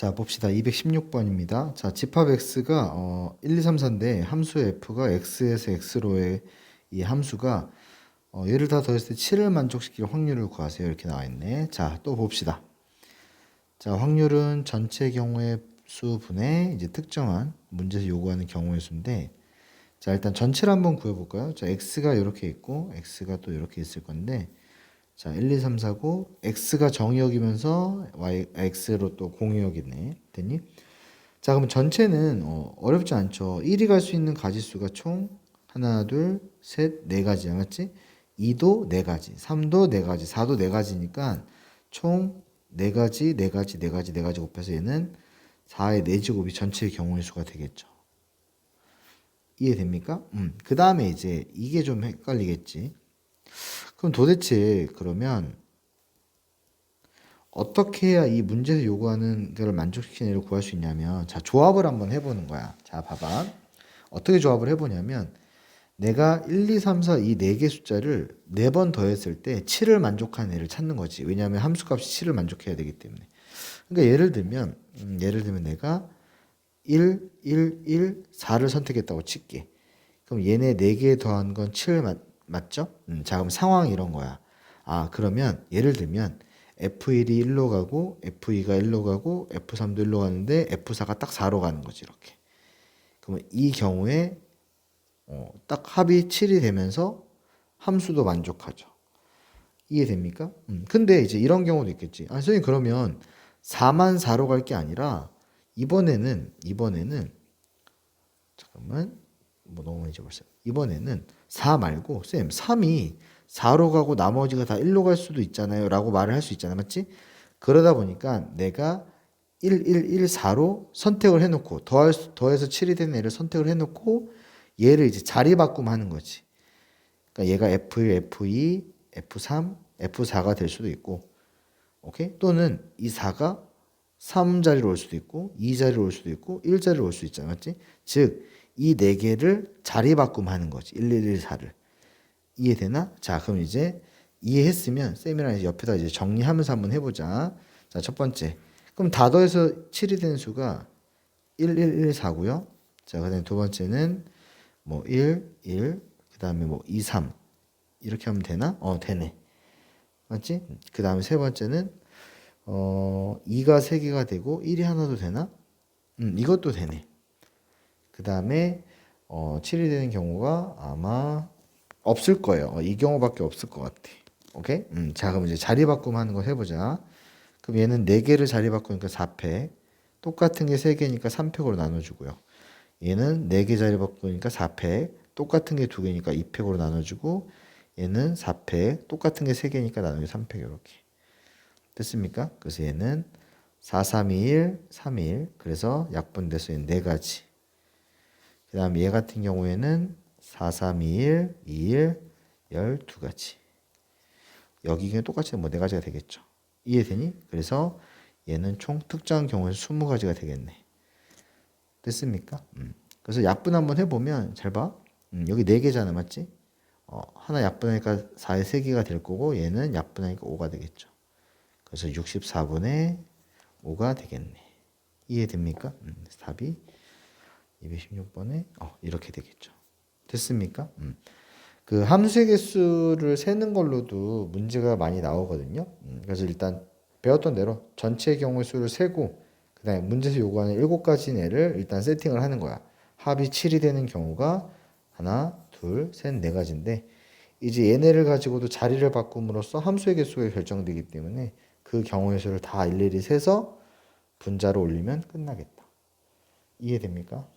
자, 봅시다. 216번입니다. 자, 집합 x가 어, 1, 2, 3, 4인데 함수 f가 x에서 x로의 이 함수가 어, 얘를 다 더했을 때 7을 만족시킬 확률을 구하세요. 이렇게 나와 있네. 자, 또 봅시다. 자, 확률은 전체 경우의 수분의 이제 특정한 문제에서 요구하는 경우의 수인데 자, 일단 전체를 한번 구해 볼까요? 자, x가 이렇게 있고 x가 또 이렇게 있을 건데 자, 1, 2, 3, 4, 9 x가 정의역이면서 y x로 또 공유역이네. 됐니? 자, 그럼 전체는 어, 어렵지 않죠. 1이 갈 수 있는 가지수가 총 하나, 둘, 셋, 네 가지야. 맞지? 2도 네 가지, 3도 네 가지, 4도 네 가지니까 총 네 가지, 네 가지, 네 가지, 네 가지 곱해서 얘는 4의 4제곱이 전체의 경우의 수가 되겠죠. 이해됩니까? 음. 그 다음에 이제 이게 좀 헷갈리겠지. 그럼 도대체 그러면 어떻게 해야 이 문제에서 요구하는 것을 만족시키는 애를 구할 수 있냐면 자 조합을 한번 해보는 거야. 자 봐봐. 어떻게 조합을 해보냐면 내가 1, 2, 3, 4 이 네 개 숫자를 네 번 더했을 때 7을 만족하는 애를 찾는 거지. 왜냐하면 함수값이 7을 만족해야 되기 때문에. 그러니까 예를 들면 음, 예를 들면 내가 1, 1, 1, 4를 선택했다고 칠게. 그럼 얘네 4개 더한 건7 맞, 맞죠? 음, 자, 그럼 상황이 이런 거야. 아, 그러면 예를 들면 F1이 1로 가고 F2가 1로 가고 F3도 1로 가는데 F4가 딱 4로 가는 거지, 이렇게. 그러면 이 경우에 어, 딱 합이 7이 되면서 함수도 만족하죠. 이해됩니까? 음, 근데 이제 이런 경우도 있겠지. 아, 선생님 그러면 4만 4로 갈 게 아니라 이번에는 이번에는 잠깐만 뭐 너무 많이 적었어요. 이번에는 4 말고 쌤 3이 4로 가고 나머지가 다 1로 갈 수도 있잖아요. 라고 말을 할 수 있잖아. 맞지? 그러다 보니까 내가 1, 1, 1, 4로 선택을 해놓고 더할, 수- 더해서 7이 되는 애를 선택을 해놓고 얘를 이제 자리 바꿈하는 거지. 그러니까 얘가 F1, F2, F3, F4가 될 수도 있고 오케이? 또는 이 4가 3자리로 올 수도 있고 2자리로 올 수도 있고 1자리로 올 수 있잖아. 맞지? 즉, 이 네 개를 자리 바꿈하는 거지. 1, 1, 1, 4를. 이해되나? 자, 그럼 이제 이해했으면 이제 옆에다 이제 정리하면서 한번 해보자. 자, 첫 번째. 그럼 다 더해서 7이 되는 수가 1, 1, 1, 4고요. 자, 그다음에 두 번째는 뭐 1, 1, 그다음에 뭐 2, 3 이렇게 하면 되나? 어, 되네. 맞지? 그다음에 세 번째는 어 2가 3개가 되고 1이 하나도 되나? 음, 이것도 되네. 그 다음에 어 7이 되는 경우가 아마 없을 거예요. 어, 이 경우밖에 없을 것 같아. 오케이? 음, 자, 그럼 이제 자리 바꿈 하는 거 해보자. 그럼 얘는 4개를 자리 바꾸니까 4팩. 똑같은 게 3개니까 3팩으로 나눠주고요. 얘는 4개 자리 바꾸니까 4팩. 똑같은 게 2개니까 2팩으로 나눠주고 얘는 4팩. 똑같은 게 3개니까 나누기 3팩 이렇게. 됐습니까? 그래서 얘는 4, 3, 2, 1, 3, 2, 1. 그래서 약분돼서 얘는 4가지. 그 다음 얘 같은 경우에는 4, 3, 2, 1, 2, 1, 12가지. 여기 그냥 똑같이 뭐 4가지가 되겠죠. 이해되니? 그래서 얘는 총 특정한 경우에 20가지가 되겠네. 됐습니까? 음. 그래서 약분 한번 해보면 잘 봐. 음, 여기 4개잖아. 맞지? 어, 하나 약분하니까 4의 3개가 될 거고 얘는 약분하니까 5가 되겠죠. 그래서 64분의 5가 되겠네. 이해됩니까? 음, 답이 216번에 어, 이렇게 되겠죠. 됐습니까? 음. 그 함수의 개수를 세는 걸로도 문제가 많이 나오거든요. 음, 그래서 일단 배웠던 대로 전체 경우의 수를 세고 그다음에 문제에서 요구하는 7가지 내를 일단 세팅을 하는 거야. 합이 7이 되는 경우가 하나, 둘, 셋, 네 가지인데 이제 얘네를 가지고도 자리를 바꿈으로써 함수의 개수가 결정되기 때문에 그 경우의 수를 다 일일이 세서 분자로 올리면 끝나겠다. 이해됩니까?